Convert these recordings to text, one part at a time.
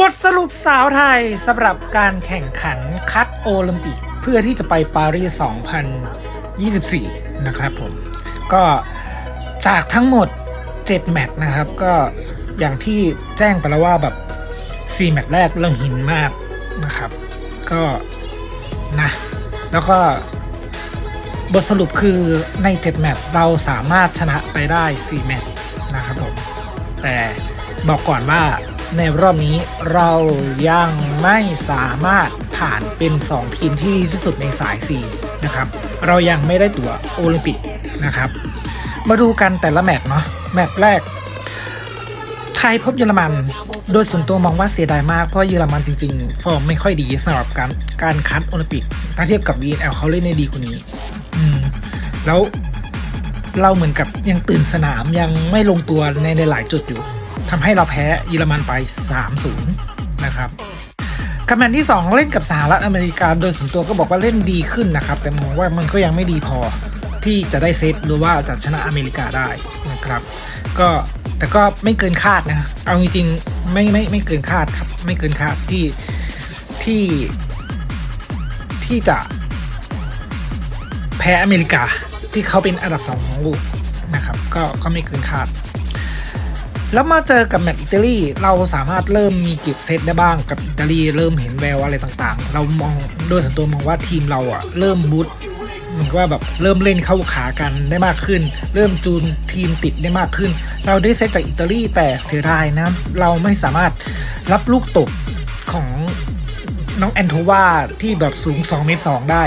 บทสรุปสาวไทยสำหรับการแข่งขันคัดโอลิมปิก เพื่อที่จะไปปารีส 2024 นะครับผม ก็จากทั้งหมด 7 แมตช์นะครับ ก็อย่างที่แจ้งไปแล้วว่าแบบ 4 แมตช์แรกเริ่มหินมากนะครับ ก็นะ แล้วก็บทสรุปคือใน 7 แมตช์เราสามารถชนะไปได้ 4 แมตช์นะครับผม แต่บอกก่อนว่า ในรอบนี้เรายังไม่สามารถผ่านเป็น 2 ทีมที่ดีที่สุดในสาย 4 นะครับ เรายังไม่ได้ตั๋วโอลิมปิกนะครับ มาดูกันแต่ละแมตช์เนาะแมตช์แรก ไทยพบเยอรมัน โดยส่วนตัวมองว่าเสียดายมากเพราะเยอรมันจริงๆ ฟอร์มไม่ค่อยดีสำหรับการการคัดโอลิมปิก ถ้าเทียบกับ VNL เขาเล่นได้ดีกว่านี้ อืม แล้วเราเหมือนกับยังตื่นสนามยังไม่ลงตัวในในหลายจุดอยู่ ทำให้เราแพ้เยอรมันไป 3-0 นะครับคำแมนที่ 2 เล่นกับสหรัฐอเมริกาโดยส่วนตัวก็บอกว่าเล่นดีขึ้นนะครับ แต่มองว่ามันก็ยังไม่ดีพอที่จะได้เซตหรือว่าจะชนะอเมริกาได้นะครับก็แต่ก็ไม่เกินคาดนะ เอาจริงๆไม่ไม่ไม่เกินคาดครับ ไม่เกินคาดที่ที่ที่จะแพ้อเมริกาที่เขาเป็นอันดับสองของโลกนะครับ ก็ก็ไม่เกินคาด แล้วมาเจอกับแมตช์อิตาลีเราสามารถเริ่มมีเก็บเซตได้บ้างกับอิตาลีเริ่มเห็นแววอะไรต่างๆ เรามองโดยส่วนตัวมองว่าทีมเราอะเริ่มบูตเหมือนว่าแบบเริ่มเล่นเข้าขากันได้มากขึ้น เริ่มจูนทีมติดได้มากขึ้น เราได้เซตจากอิตาลีแต่เสียดายนะ เราไม่สามารถรับลูกตกของน้องแอนโทวาที่แบบสูง 2 เมตร 2 ได้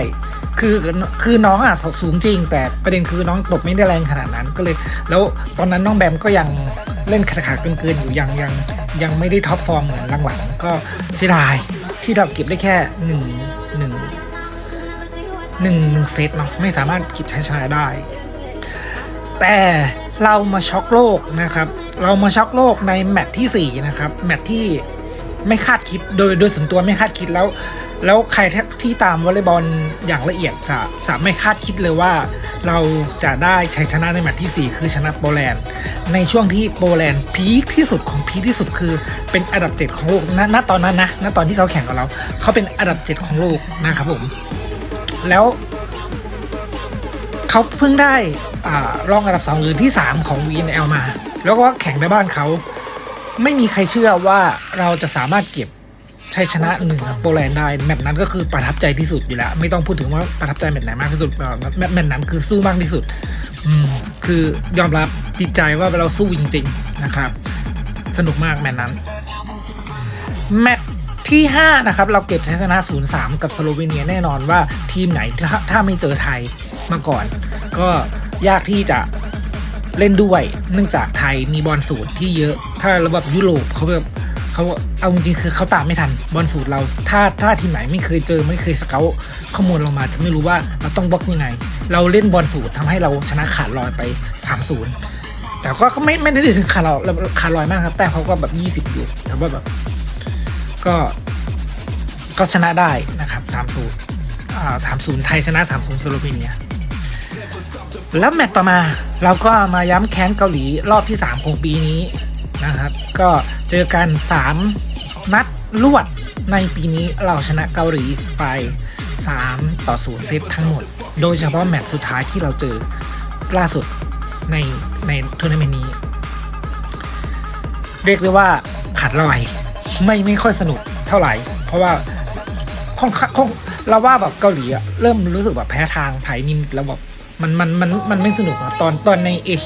คือคือน้องอะสูงจริง แต่ประเด็นคือน้องตบไม่ได้แรงขนาดนั้นก็เลย แล้วตอนนั้นน้องแบมก็ยังเล่นขาดขาดเกินๆอยู่ยังยังยังไม่ได้ท็อปฟอร์มเหมือนหลังๆก็เสียดายที่เราเก็บได้แค่หนึ่งหนึ่งหนึ่งหนึ่งเซตเนาะไม่สามารถเก็บชัยชนะได้ แต่เรามาช็อกโลกนะครับ เรามาช็อกโลกในแมตช์ที่ 4 นะครับ แมตช์ที่ไม่คาดคิดโดยโดยส่วนตัวไม่คาดคิดแล้ว แล้วใครที่ตามวอลเลย์บอลอย่างละเอียดจะจะไม่คาดคิดเลยว่า เราจะได้ชัยชนะในแมตช์ที่ 4 คือชนะโปแลนด์ ในช่วงที่โปแลนด์พีคที่สุดของพีคที่สุดคือเป็นอันดับ 7 ของโลกณณตอนนั้นนะณตอนที่เขาแข่งกับเราเขาเป็นอันดับ 7 ของโลกนะครับผม แล้วเขาเพิ่งได้อ่ารองอันดับ 2 หรือที่ 3 ของ VNL มา แล้วก็แข่งในบ้านเขา ไม่มีใครเชื่อว่าเราจะสามารถเก็บ ชัยชนะหนึ่งโปแลนด์ได้แมตช์นั้นก็คือประทับใจที่สุดอยู่แล้ว ไม่ต้องพูดถึงว่าประทับใจแมตช์ไหนมากที่สุดแมตช์นั้นคือสู้มากที่สุดอืมคือยอมรับจิตใจว่าเราสู้จริงๆนะครับ สนุกมากแมตช์นั้นแมตช์ที่ 5 นะครับ เราเก็บชัยชนะ 0-3 กับสโลวีเนียแน่นอนว่าทีมไหนถ้าถ้าไม่เจอไทยมาก่อน ก็ยากที่จะเล่นด้วย เนื่องจากไทยมีบอลสูตรที่เยอะ ถ้าระบบยุโรปเขาแบบ เขาเอาจริงๆคือเขาตามไม่ทันบอลสูตรเราถ้าถ้าทีมไหนไม่เคยเจอไม่เคยสเกลข้อมูลเรามาจะไม่รู้ว่าเราต้องบล็อกยังไง เราเล่นบอลสูตรทำให้เราชนะขาดลอยไป3-0แต่ก็ไม่ไม่ได้ถึงขาดลอยขาดลอยมากครับแต่เขาก็แบบ20อยู่แต่ว่าแบบก็ก็ชนะได้นะครับ3-0อ่า3-0ไทยชนะ3-0สโลวีเนีย แล้วแมตช์ต่อมาเราก็มาย้ำแค้นเกาหลีรอบที่ 3 ของปีนี้ นะครับ ก็เจอกัน 3 นัดลวดในปีนี้เราชนะเกาหลีไป 3 ต่อ 0 เซตทั้งหมด โดยเฉพาะแมตช์สุดท้ายที่เราเจอล่าสุดในในทัวร์นาเมนต์นี้ เรียกได้ว่าขาดลอยไม่ไม่ค่อยสนุกเท่าไหร่ เพราะว่าคงคงเราว่าแบบเกาหลีอะเริ่มรู้สึกแบบแพ้ทางไทยนิดแล้วแบบมันมันมันมันไม่สนุกอะตอนตอนในเอช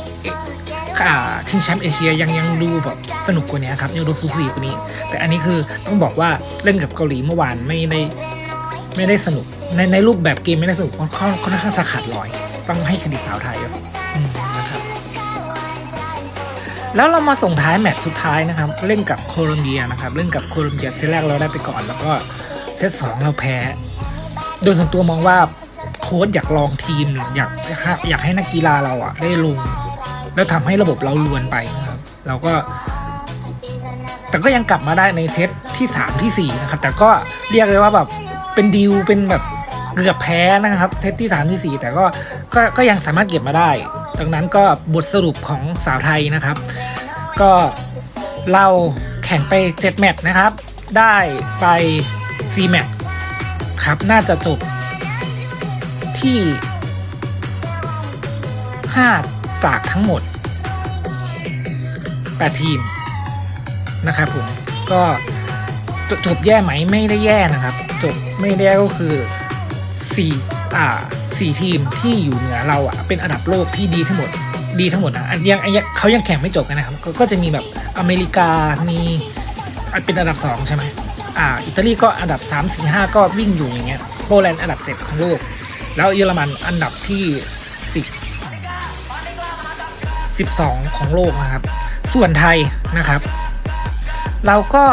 อ่าชิงแชมป์เอเชียยังยังดูแบบสนุกกว่านี้ครับยังดูสูสีกว่านี้ แต่อันนี้คือต้องบอกว่าเล่นกับเกาหลีเมื่อวานไม่ได้ไม่ได้สนุกในในรูปแบบเกมไม่ได้สนุกค่อนข้าค่อนข้างจะขาดลอย ต้องให้เครดิตสาวไทยนะครับแล้วเรามาส่งท้ายแมตช์สุดท้ายนะครับ เล่นกับโคลอมเบียนะครับเล่นกับโคลอมเบียเซตแรกเราได้ไปก่อน แล้วก็เซตสองเราแพ้ โดยส่วนตัวมองว่าโค้ชอยากลองทีมอยากอยากให้นักกีฬาเราอะได้ลง แล้วทำให้ระบบเราลวนไปนะครับเราก็ แต่ก็ยังกลับมาได้ในเซตที่3ที่4นะครับแต่ก็เรียกเลยว่าแบบเป็นดีลเป็นแบบเกือบแพ้นะครับเซตที่3ที่4แต่ก็ก็ก็ยังสามารถเก็บมาได้ดังนั้นก็บทสรุปของสาวไทยนะครับ ก็เราแข่งไป 7 แมตช์นะครับ ได้ไป c m a x ครับ น่าจะจบที่ 5 จากทั้งหมด 8 ทีมนะครับผมก็จจบแย่ไหมไม่ได้แย่นะครับ จบไม่ได้ก็คือ4อ่า4ทีมที่อยู่เหนือเราอะเป็นอันดับโลกที่ดีทั้งหมดดีทั้งหมดนะอันยังเขายังแข่งไม่จบกันนะครับก็ก็จะมีแบบอเมริกามีเป็นอันดับ 2 ใช่ไหมอ่าอิตาลีก็อันดับ 3 4 5 ก็วิ่งอยู่อย่างเงี้ยโปแลนด์อันดับ 7 ของโลก แล้วเยอรมันอันดับที่ 12 ของโลกนะครับ ส่วนไทยนะครับ เราก็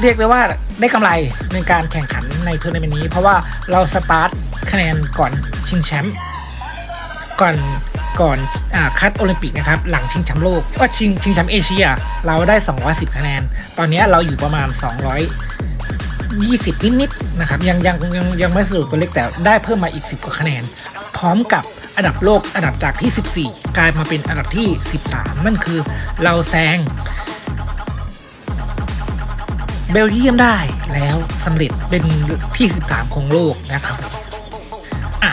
เรียกได้ว่าได้กำไรในการแข่งขันในทัวร์นาเมนต์นี้ เพราะว่าเราสตาร์ทคะแนนก่อนชิงแชมป์ก่อนก่อนอคัดโอลิมปิกนะครับ หลังชิงแชมป์โลกก็ชิงชิงแชมป์เอเชีย เราได้ 210 คะแนน ตอนนี้เราอยู่ประมาณ 220 นิดๆนะครับ ยังยังยังยังไม่สรุปตัวเลขแต่ได้เพิ่มมาอีก 10 กว่าคะแนน พร้อมกับ อันดับโลกอันดับจากที่ 14 กลายมาเป็นอันดับที่ 13 นั่นคือเราแซง เบลเยียมได้แล้วสำเร็จเป็นที่ 13 ของโลกนะครับอะ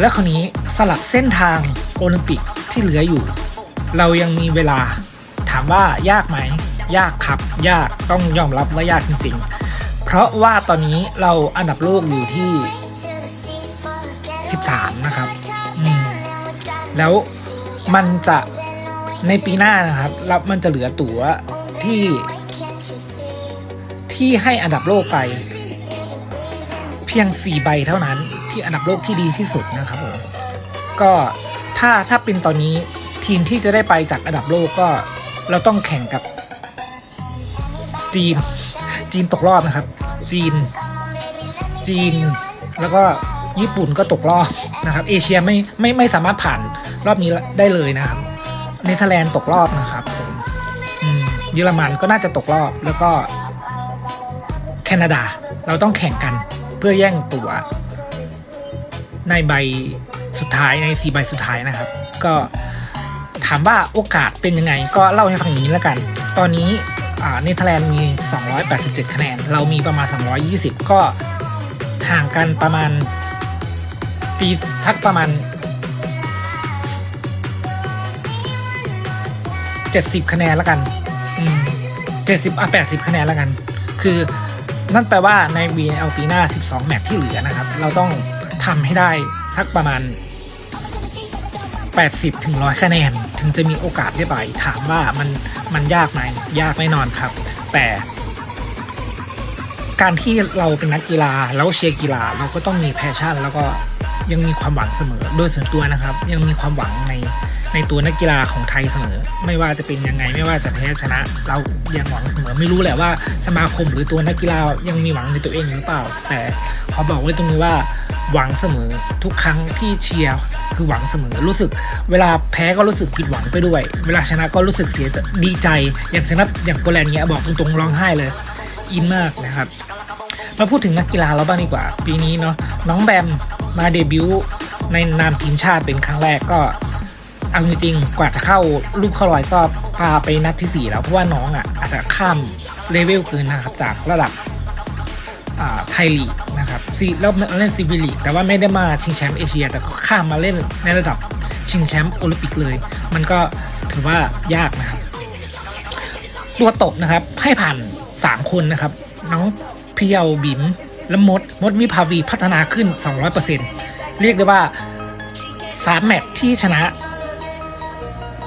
แล้วคราวนี้สลับเส้นทางโอลิมปิกที่เหลืออยู่ เรายังมีเวลาถามว่ายากไหม ยากครับ ยากต้องยอมรับว่ายากจริง ๆ เพราะว่าตอนนี้เราอันดับโลกอยู่ที่ 13 นะครับ แล้วมันจะในปีหน้านะครับแล้วมันจะเหลือตั๋วที่ที่ให้อันดับโลกไป เพียง 4 ใบเท่านั้นที่อันดับโลกที่ดีที่สุดนะครับผมก็ถ้าถ้าเป็นตอนนี้ทีมที่จะได้ไปจากอันดับโลกก็เราต้องแข่งกับจีน จีนตกรอบนะครับ จีน จีน แล้วก็ญี่ปุ่นก็ตกรอบนะครับ เอเชียไม่ไม่ไม่สามารถผ่าน รอบนี้ได้เลยนะครับเนเธอร์แลนด์ตกรอบนะครับผมเยอรมันก็น่าจะตกรอบแล้วก็ แคนาดาเราต้องแข่งกันเพื่อแย่งตั๋วในใบสุดท้ายในสีใบสุดท้ายนะครับ ก็ถามว่าโอกาสเป็นยังไง ก็เล่าให้ฟังอย่างนี้แล้วกัน ตอนนี้เนเธอร์แลนด์มี 287 คะแนน เรามีประมาณ 220 ก็ห่างกันประมาณตีสักประมาณ 70คะแนนแล้วกันอืม70อะ80คะแนนแล้วกัน คือนั่นแปลว่าใน VNL ปีหน้า 12 แมตช์ที่เหลือนะครับ เราต้องทำให้ได้สักประมาณ 80 ถึง 100 คะแนน ถึงจะมีโอกาสได้ไป ถามว่ามันมันยากไหม ยากแน่นอนครับ แต่ การที่เราเป็นนักกีฬาแล้วเชียร์กีฬา เราก็ต้องมีแพชชั่น แล้วก็ยังมีความหวังเสมอ โดยส่วนตัวนะครับ ยังมีความหวังใน ในตัวนักกีฬาของไทยเสมอ ไม่ว่าจะเป็นยังไงไม่ว่าจะแพ้ชนะ เรายังหวังเสมอไม่รู้แหละว่าสมาคมหรือตัวนักกีฬายังมีหวังในตัวเองหรือเปล่า แต่ขอบอกไว้ตรงนี้ว่าหวังเสมอทุกครั้งที่เชียร์คือหวังเสมอรู้สึก เวลาแพ้ก็รู้สึกผิดหวังไปด้วย เวลาชนะก็รู้สึกเสียดีใจ อย่างชนะอย่างโปแลนด์เนี้ยบอกตรงๆร้องไห้เลย อินมากนะครับมาพูดถึงนักกีฬาเราบ้างดีกว่า ปีนี้เนาะน้องแบมมาเดบิวต์ในนามทีมชาติเป็นครั้งแรกก็ เอาจริงๆกว่าจะเข้ารูปเข้ารอยก็พาไปนัดที่ 4 แล้วเพราะว่าน้องอะอาจจะข้ามเลเวลเกินนะครับจากระดับไทยลีกนะครับซีแล้วมาเล่นซีวีลีกแต่ว่าไม่ได้มาชิงแชมป์เอเชีย แต่ก็ข้ามมาเล่นในระดับชิงแชมป์โอลิมปิกเลย มันก็ถือว่ายากนะครับตัวตบนะครับให้ผ่าน 3 คนนะครับ น้องเพียวบิมและมด มดวิภาวีพัฒนาขึ้น 200%เรียกได้ว่า 3 แมตช์ที่ชนะ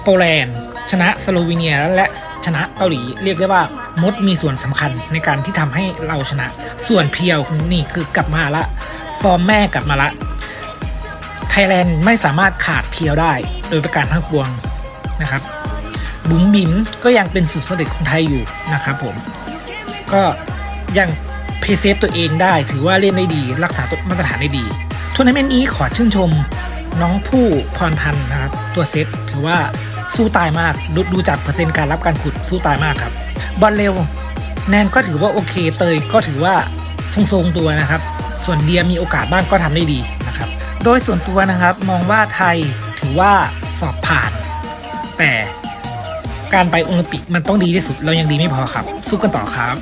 โปแลนด์ ชนะสโลวีเนียและชนะเกาหลีเรียกได้ว่ามดมีส่วนสำคัญในการที่ทำให้เราชนะ ส่วนเพียวนี่คือกลับมาละ ฟอร์มแม่กลับมาละไทยแลนด์ไม่สามารถขาดเพียวได้ โดยประการทั้งปวงนะครับ บุ๋มบิ๋มก็ยังเป็นสุดสำเร็จของไทยอยู่นะครับผม ก็ยังเพย์เซฟตัวเองได้ถือว่าเล่นได้ดี รักษาตมาตรฐานได้ดีทัวร์นาเมนต์นี้ขอชื่นชมน้องผู้พรพันธ์นะครับ ตัวเซตถือว่า สู้ตายมากดดูจากเปอร์เซ็นต์การรับการขุดสู้ตายมากครับ บอลเร็ว แนนก็ถือว่าโอเคเตยก็ถือว่าทรงๆตัวนะครับ ส่วนเดียมีโอกาสบ้างก็ทำได้ดีนะครับ โดยส่วนตัวนะครับมองว่าไทยถือว่าสอบผ่าน แต่การไปโอลิมปิกมันต้องดีที่สุดเรายังดีไม่พอครับ สู้กันต่อครับ